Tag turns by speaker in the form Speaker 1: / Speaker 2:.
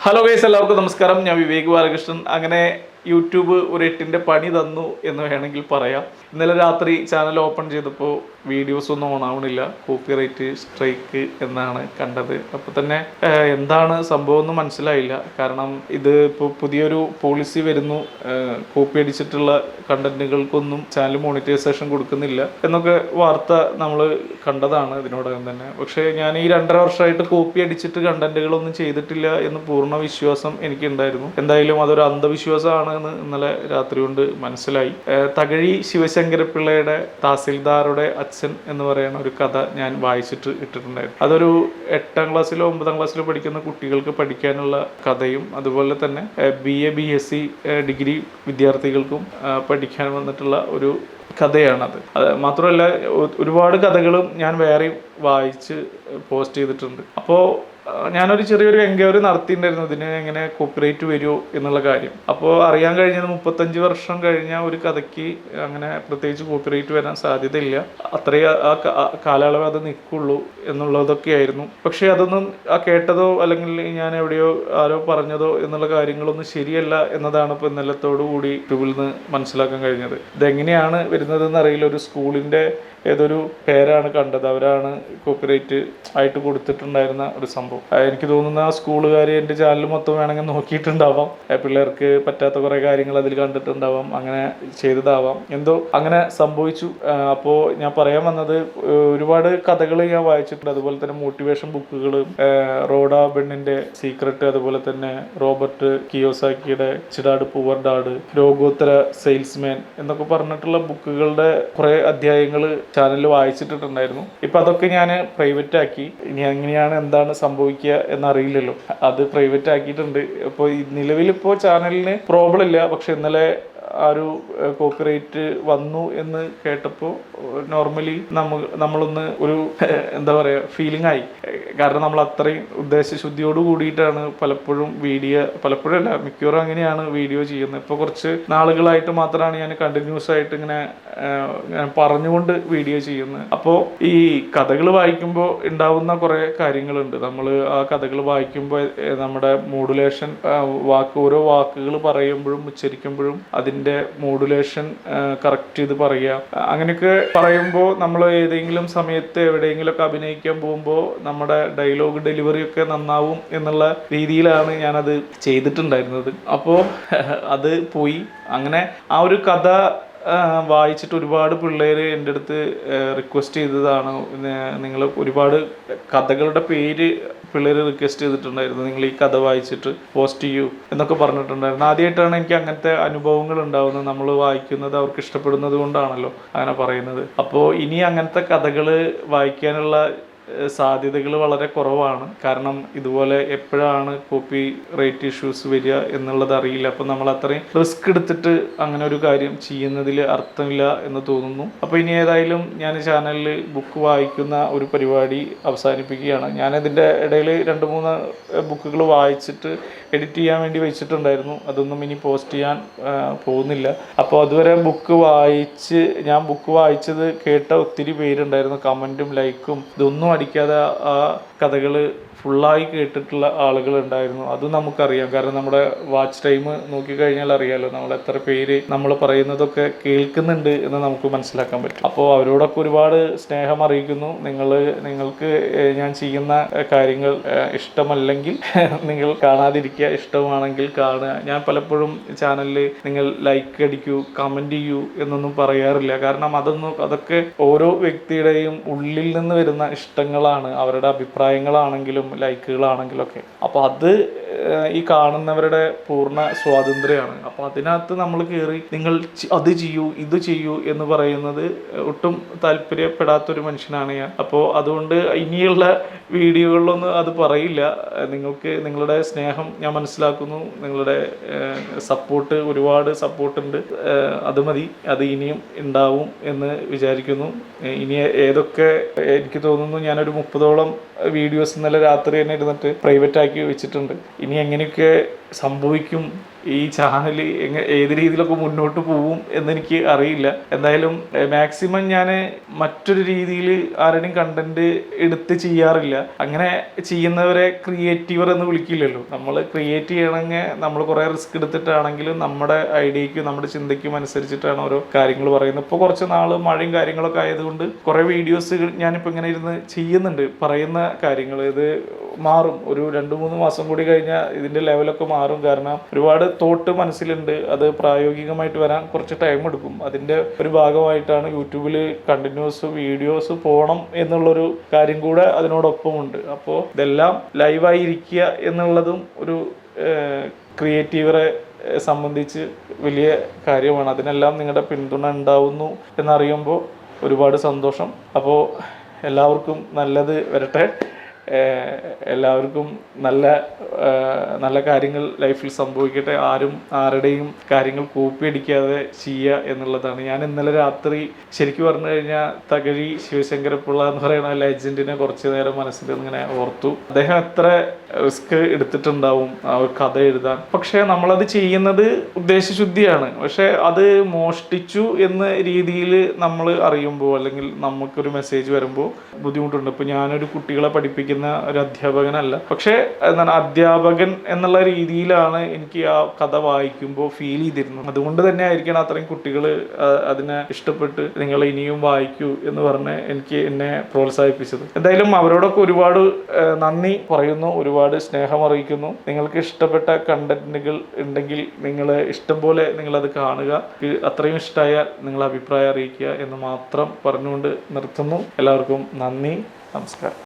Speaker 1: Hello guys എല്ലാവർക്കും നമസ്കാരം. ഞാൻ വിവേക് ബാലകൃഷ്ണൻ. അങ്ങനെ യൂട്യൂബ് ഒരു എട്ടിന്റെ പണി തന്നു എന്ന് വേണമെങ്കിൽ പറയാം. ഇന്നലെ രാത്രി ചാനൽ ഓപ്പൺ ചെയ്തപ്പോൾ വീഡിയോസ് ഒന്നും ഓൺ ആവണില്ല. കോപ്പിറൈറ്റ് സ്ട്രൈക്ക് എന്നാണ് കണ്ടത്. അപ്പോൾ തന്നെ എന്താണ് സംഭവം എന്ന് മനസ്സിലായില്ല. കാരണം ഇത് ഇപ്പോൾ പുതിയൊരു പോളിസി വരുന്നു. കോപ്പി അടിച്ചിട്ടുള്ള കണ്ടന്റുകൾക്കൊന്നും ചാനൽ മോണിറ്റൈസേഷൻ കൊടുക്കുന്നില്ല എന്നൊക്കെ വാർത്ത നമ്മൾ കണ്ടതാണ് ഇതിനോടകം തന്നെ. പക്ഷേ ഞാൻ ഈ രണ്ടര വർഷമായിട്ട് കോപ്പി അടിച്ചിട്ട് കണ്ടന്റുകളൊന്നും ചെയ്തിട്ടില്ല എന്ന് പൂർണ വിശ്വാസം എനിക്കുണ്ടായിരുന്നു. എന്തായാലും അതൊരു അന്ധവിശ്വാസമാണ്. എന്ന് ഇന്നലെ രാത്രി കൊണ്ട് മനസ്സിലായി. തകഴി ശിവശങ്കരപിള്ളയുടെ തഹസിൽദാറുടെ അച്ഛൻ എന്ന് പറയുന്ന ഒരു കഥ ഞാൻ വായിച്ചിട്ട് ഇട്ടിട്ടുണ്ടായിരുന്നു. അതൊരു എട്ടാം ക്ലാസ്സിലോ ഒമ്പതാം ക്ലാസ്സിലോ പഠിക്കുന്ന കുട്ടികൾക്ക് പഠിക്കാനുള്ള കഥയും അതുപോലെ തന്നെ B A B S C degree വിദ്യാർത്ഥികൾക്കും പഠിക്കാൻ വന്നിട്ടുള്ള ഒരു കഥയാണത്. അത് മാത്രമല്ല ഒരുപാട് കഥകളും ഞാൻ വേറെയും വായിച്ച് പോസ്റ്റ് ചെയ്തിട്ടുണ്ട്. അപ്പോൾ ഞാനൊരു ചെറിയൊരു എൻക്വയറി നടത്തിയിട്ടുണ്ടായിരുന്നു. ഇതിന് എങ്ങനെ കോപ്പിറേറ്റ് വരുമോ എന്നുള്ള കാര്യം. അപ്പോൾ അറിയാൻ കഴിഞ്ഞത് മുപ്പത്തഞ്ച് വർഷം കഴിഞ്ഞ ഒരു കഥയ്ക്ക് അങ്ങനെ പ്രത്യേകിച്ച് കോപ്പിറേറ്റ് വരാൻ സാധ്യതയില്ല. അത്രയും ആ കാലയളവ് അത് നിൽക്കുള്ളൂ എന്നുള്ളതൊക്കെയായിരുന്നു പക്ഷേ അതൊന്നും ആ കേട്ടതോ അല്ലെങ്കിൽ ഞാൻ എവിടെയോ ആരോ പറഞ്ഞതോ എന്നുള്ള കാര്യങ്ങളൊന്നും ശരിയല്ല എന്നതാണ് ഇപ്പോൾ ഇന്നലത്തോടു കൂടി യൂട്യൂബിൽ നിന്ന് മനസ്സിലാക്കാൻ കഴിഞ്ഞത്. ഇതെങ്ങനെയാണ് വരുന്നതെന്ന് അറിയില്ല. ഒരു സ്കൂളിന്റെ ഏതൊരു പേരാണ് കണ്ടത്. അവരാണ് കോപ്പിറേറ്റ് ആയിട്ട് കൊടുത്തിട്ടുണ്ടായിരുന്ന ഒരു സംഭവം. ആ, എനിക്ക് തോന്നുന്ന സ്കൂളുകാർ എന്റെ ചാനൽ മൊത്തം വേണമെങ്കിൽ നോക്കിയിട്ടുണ്ടാവാം. പിള്ളേർക്ക് പറ്റാത്ത കുറേ കാര്യങ്ങൾ അതിൽ കണ്ടിട്ടുണ്ടാവാം. അങ്ങനെ ചെയ്തതാവാം. എന്തോ അങ്ങനെ സംഭവിച്ചു. അപ്പോൾ ഞാൻ പറയാൻ വന്നത് ഒരുപാട് കഥകൾ ഞാൻ വായിച്ചിട്ടുണ്ട്. അതുപോലെ തന്നെ മോട്ടിവേഷൻ ബുക്കുകൾ റോഡ ബെണ്ണിന്റെ സീക്രട്ട് അതുപോലെ തന്നെ റോബർട്ട് കിയോസാക്കിയുടെ ചിടാട് പൂവർഡാട് രോഗോത്തര സെയിൽസ്മാൻ എന്നൊക്കെ പറഞ്ഞിട്ടുള്ള ബുക്കുകളുടെ കുറെ അധ്യായങ്ങൾ ചാനലിൽ വായിച്ചിട്ടുണ്ടായിരുന്നു ഇപ്പൊ അതൊക്കെ ഞാൻ പ്രൈവറ്റ് ആക്കി. ഇനി എങ്ങനെയാണ് എന്താണ് സംഭവിക്കുക എന്നറിയില്ലല്ലോ. അത് പ്രൈവറ്റ് ആക്കിയിട്ടുണ്ട്. ഇപ്പോൾ നിലവിലിപ്പോൾ ചാനലിന് പ്രോബ്ലം ഇല്ല. പക്ഷെ ഇന്നലെ ആ ഒരു കോപ്പിറൈറ്റ് വന്നു എന്ന് കേട്ടപ്പോൾ നോർമലി നമ്മ നമ്മളൊന്ന് ഒരു എന്താ പറയുക ഫീലിംഗ് ആയി. കാരണം നമ്മൾ അത്രയും ഉദ്ദേശശുദ്ധിയോട് കൂടിയിട്ടാണ് പലപ്പോഴും വീഡിയോ പലപ്പോഴും അല്ല മിക്കവാറും അങ്ങനെയാണ് വീഡിയോ ചെയ്യുന്നത്. ഇപ്പോൾ കുറച്ച് നാളുകളായിട്ട് മാത്രമാണ് ഞാൻ കണ്ടിന്യൂസ് ആയിട്ട് ഇങ്ങനെ പറഞ്ഞുകൊണ്ട് വീഡിയോ ചെയ്യുന്നത്. അപ്പോൾ ഈ കഥകൾ വായിക്കുമ്പോൾ ഉണ്ടാവുന്ന കുറേ കാര്യങ്ങളുണ്ട്. നമ്മൾ ആ കഥകൾ വായിക്കുമ്പോൾ നമ്മുടെ മോഡുലേഷൻ വാക്ക് ഓരോ വാക്കുകൾ പറയുമ്പോഴും ഉച്ചരിക്കുമ്പോഴും അതിന്റെ മോഡുലേഷൻ കറക്റ്റ് ചെയ്ത് പറയുക. അങ്ങനെയൊക്കെ പറയുമ്പോൾ നമ്മൾ ഏതെങ്കിലും സമയത്ത് എവിടെയെങ്കിലുമൊക്കെ അഭിനയിക്കാൻ പോകുമ്പോൾ നമ്മുടെ ഡയലോഗ് ഡെലിവറി ഒക്കെ നന്നാവും എന്നുള്ള രീതിയിലാണ് ഞാനത് ചെയ്തിട്ടുണ്ടായിരുന്നത്. അപ്പോൾ അത് പോയി. അങ്ങനെ ആ ഒരു കഥ വായിച്ചിട്ട് ഒരുപാട് പിള്ളേർ എന്റെ അടുത്ത് റിക്വസ്റ്റ് ചെയ്തതാണ്. നിങ്ങൾ ഒരുപാട് കഥകളുടെ പേര് പിള്ളേർ റിക്വസ്റ്റ് ചെയ്തിട്ടുണ്ടായിരുന്നു. നിങ്ങൾ ഈ കഥ വായിച്ചിട്ട് പോസ്റ്റ് ചെയ്യൂ എന്നൊക്കെ പറഞ്ഞിട്ടുണ്ടായിരുന്നു. ആദ്യമായിട്ടാണ് എനിക്ക് അങ്ങനത്തെ അനുഭവങ്ങൾ ഉണ്ടാവുന്നത്. നമ്മൾ വായിക്കുന്നത് അവർക്ക് ഇഷ്ടപ്പെടുന്നത് കൊണ്ടാണല്ലോ അങ്ങനെ പറയുന്നത്. അപ്പോൾ ഇനി അങ്ങനത്തെ കഥകൾ വായിക്കാനുള്ള സാധ്യതകൾ വളരെ കുറവാണ്. കാരണം ഇതുപോലെ എപ്പോഴാണ് കോപ്പി റേറ്റ് ഇഷ്യൂസ് വരിക എന്നുള്ളത് അറിയില്ല. അപ്പം നമ്മൾ അത്രയും റിസ്ക് എടുത്തിട്ട് അങ്ങനെ ഒരു കാര്യം ചെയ്യുന്നതിൽ അർത്ഥമില്ല എന്ന് തോന്നുന്നു. അപ്പോൾ ഇനി ഏതായാലും ഞാൻ ചാനലിൽ ബുക്ക് വായിക്കുന്ന ഒരു പരിപാടി അവസാനിപ്പിക്കുകയാണ്. ഞാനതിന്റെ ഇടയിൽ രണ്ട് മൂന്ന് ബുക്കുകൾ വായിച്ചിട്ട് എഡിറ്റ് ചെയ്യാൻ വേണ്ടി വെച്ചിട്ടുണ്ടായിരുന്നു. അതൊന്നും ഇനി പോസ്റ്റ് ചെയ്യാൻ പോകുന്നില്ല. അപ്പോൾ അതുവരെ ബുക്ക് വായിച്ച് ഞാൻ ബുക്ക് വായിച്ചത് കേട്ട ഒത്തിരി പേരുണ്ടായിരുന്നു. കമന്റും ലൈക്കും ഇതൊന്നും അടിക്കാതെ ആ കഥകൾ ഫുള്ളായി കേട്ടിട്ടുള്ള ആളുകൾ ഉണ്ടായിരുന്നു. അത് നമുക്കറിയാം. കാരണം നമ്മുടെ വാച്ച് ടൈം നോക്കിക്കഴിഞ്ഞാൽ അറിയാലോ നമ്മൾ എത്ര പേര് നമ്മൾ പറയുന്നതൊക്കെ കേൾക്കുന്നുണ്ട് എന്ന് നമുക്ക് മനസ്സിലാക്കാൻ പറ്റും. അപ്പോൾ അവരോടൊക്കെ ഒരുപാട് സ്നേഹം അറിയിക്കുന്നു. നിങ്ങൾ നിങ്ങൾക്ക് ഞാൻ ചെയ്യുന്ന കാര്യങ്ങൾ ഇഷ്ടമല്ലെങ്കിൽ നിങ്ങൾ കാണാതിരിക്കുക ഇഷ്ടമാണെങ്കിൽ കാണുക. ഞാൻ പലപ്പോഴും ചാനലിൽ നിങ്ങൾ ലൈക്ക് അടിക്കൂ കമന്റ് ചെയ്യൂ എന്നൊന്നും പറയാറില്ല. കാരണം അതൊന്നും അതൊക്കെ ഓരോ വ്യക്തിയുടെയും ഉള്ളിൽ നിന്ന് വരുന്ന ഇഷ്ടങ്ങളാണ് അവരുടെ അഭിപ്രായങ്ങളാണെങ്കിലും ലൈക്കുകളാണെങ്കിലും ഒക്കെ അപ്പോൾ അത് ഈ കാണുന്നവരുടെ പൂർണ സ്വാതന്ത്ര്യമാണ്. അപ്പോൾ അതിനകത്ത് നമ്മൾ കയറി നിങ്ങൾ അത് ചെയ്യൂ ഇത് ചെയ്യൂ എന്ന് പറയുന്നത് ഒട്ടും താല്പര്യപ്പെടാത്തൊരു മനുഷ്യനാണ് ഞാൻ. അപ്പോൾ അതുകൊണ്ട് ഇനിയുള്ള വീഡിയോകളിലൊന്നും അത് പറയില്ല. നിങ്ങൾക്ക് നിങ്ങളുടെ സ്നേഹം ഞാൻ മനസ്സിലാക്കുന്നു. നിങ്ങളുടെ സപ്പോർട്ട് ഒരുപാട് സപ്പോർട്ടുണ്ട്. അത് മതി അത് ഇനിയും ഉണ്ടാവും എന്ന് വിചാരിക്കുന്നു. ഇനി ഏതൊക്കെ എനിക്ക് തോന്നുന്നു ഞാനൊരു മുപ്പതോളം വീഡിയോസ് ഇന്നലെ രാത്രി തന്നെ ഇരുന്നിട്ട് പ്രൈവറ്റ് ആക്കി വെച്ചിട്ടുണ്ട്. ഇനി എങ്ങനെയൊക്കെ സംഭവിക്കും ഈ ചാനൽ എങ്ങ ഏത് രീതിയിലൊക്കെ മുന്നോട്ട് പോവും എന്നെനിക്ക് അറിയില്ല. എന്തായാലും മാക്സിമം ഞാൻ മറ്റൊരു രീതിയിൽ ആരുടെയും കണ്ടന്റ് എടുത്ത് ചെയ്യാറില്ല. അങ്ങനെ ചെയ്യുന്നവരെ ക്രിയേറ്റീവർ എന്ന് വിളിക്കില്ലല്ലോ. നമ്മൾ ക്രിയേറ്റ് ചെയ്യണമെങ്കിൽ നമ്മൾ കുറേ റിസ്ക് എടുത്തിട്ടാണെങ്കിലും നമ്മുടെ ഐഡിയയ്ക്കും നമ്മുടെ ചിന്തയ്ക്കും അനുസരിച്ചിട്ടാണ് ഓരോ കാര്യങ്ങൾ പറയുന്നത്. ഇപ്പോൾ കുറച്ച് നാൾ മഴയും കാര്യങ്ങളൊക്കെ ആയതുകൊണ്ട് കുറേ വീഡിയോസ് ഞാനിപ്പോൾ ഇങ്ങനെ ഇരുന്ന് ചെയ്യുന്നുണ്ട്. പറയുന്ന കാര്യങ്ങൾ ഇത് മാറും. ഒരു രണ്ട് മൂന്ന് മാസം കൂടി കഴിഞ്ഞാൽ ഇതിന്റെ ലെവലൊക്കെ മാറും. കാരണം ഒരുപാട് തോട്ട് മനസ്സിലുണ്ട്. അത് പ്രായോഗികമായിട്ട് വരാൻ കുറച്ച് ടൈം എടുക്കും. അതിന്റെ ഒരു ഭാഗമായിട്ടാണ് യൂട്യൂബിൽ കണ്ടിന്യൂസ് വീഡിയോസ് പോകണം എന്നുള്ളൊരു കാര്യം കൂടെ അതിനോടൊപ്പമുണ്ട്. അപ്പോൾ ഇതെല്ലാം ലൈവായിരിക്കുക എന്നുള്ളതും ഒരു ക്രിയേറ്റീവറെ സംബന്ധിച്ച് വലിയ കാര്യമാണ്. അതിനെല്ലാം നിങ്ങളുടെ പിന്തുണ ഉണ്ടാവുന്നു എന്നറിയുമ്പോൾ ഒരുപാട് സന്തോഷം. അപ്പോൾ എല്ലാവർക്കും നല്ലത് വരട്ടെ. എല്ലാവർക്കും നല്ല നല്ല കാര്യങ്ങൾ ലൈഫിൽ സംഭവിക്കട്ടെ. ആരും ആരുടെയും കാര്യങ്ങൾ കോപ്പി അടിക്കാതെ ചെയ്യുക എന്നുള്ളതാണ്. ഞാൻ ഇന്നലെ രാത്രി ശരിക്കും പറഞ്ഞു കഴിഞ്ഞാൽ തകഴി ശിവശങ്കരപ്പിള്ള എന്ന് പറയുന്ന ലെജൻഡിനെ കുറച്ച് നേരം മനസ്സിൽ ഇങ്ങനെ ഓർത്തു. അദ്ദേഹം എത്ര റിസ്ക് എടുത്തിട്ടുണ്ടാവും ആ ഒരു കഥ എഴുതാൻ. പക്ഷേ നമ്മളത് ചെയ്യുന്നത് ഉദ്ദേശശുദ്ധിയാണ്. പക്ഷേ അത് മോഷ്ടിച്ചു എന്ന രീതിയിൽ നമ്മൾ അറിയുമ്പോൾ അല്ലെങ്കിൽ നമുക്കൊരു മെസ്സേജ് വരുമ്പോൾ ബുദ്ധിമുട്ടുണ്ട്. ഇപ്പൊ ഞാനൊരു കുട്ടികളെ പഠിപ്പിക്കുന്ന ഒരു അധ്യാപകനല്ല. പക്ഷേ എന്താണ് അധ്യാപകൻ എന്നുള്ള രീതിയിലാണ് എനിക്ക് ആ കഥ വായിക്കുമ്പോൾ ഫീൽ ചെയ്തിരുന്നത്. അതുകൊണ്ട് തന്നെ ആയിരിക്കണം അത്രയും കുട്ടികൾ അതിനെ ഇഷ്ടപ്പെട്ട് നിങ്ങൾ ഇനിയും വായിക്കൂ എന്ന് പറഞ്ഞ് എനിക്ക് എന്നെ പ്രോത്സാഹിപ്പിച്ചത്. എന്തായാലും അവരോടൊക്കെ ഒരുപാട് നന്ദി പറയുന്നു ഒരുപാട് സ്നേഹം അറിയിക്കുന്നു. നിങ്ങൾക്ക് ഇഷ്ടപ്പെട്ട കണ്ടന്റുകൾ ഉണ്ടെങ്കിൽ നിങ്ങൾ ഇഷ്ടം പോലെ നിങ്ങളത് കാണുക. അത്രയും ഇഷ്ടമായാൽ നിങ്ങൾ അഭിപ്രായം അറിയിക്കുക എന്ന് മാത്രം പറഞ്ഞുകൊണ്ട് നിർത്തുന്നു. എല്ലാവർക്കും നന്ദി നമസ്കാരം.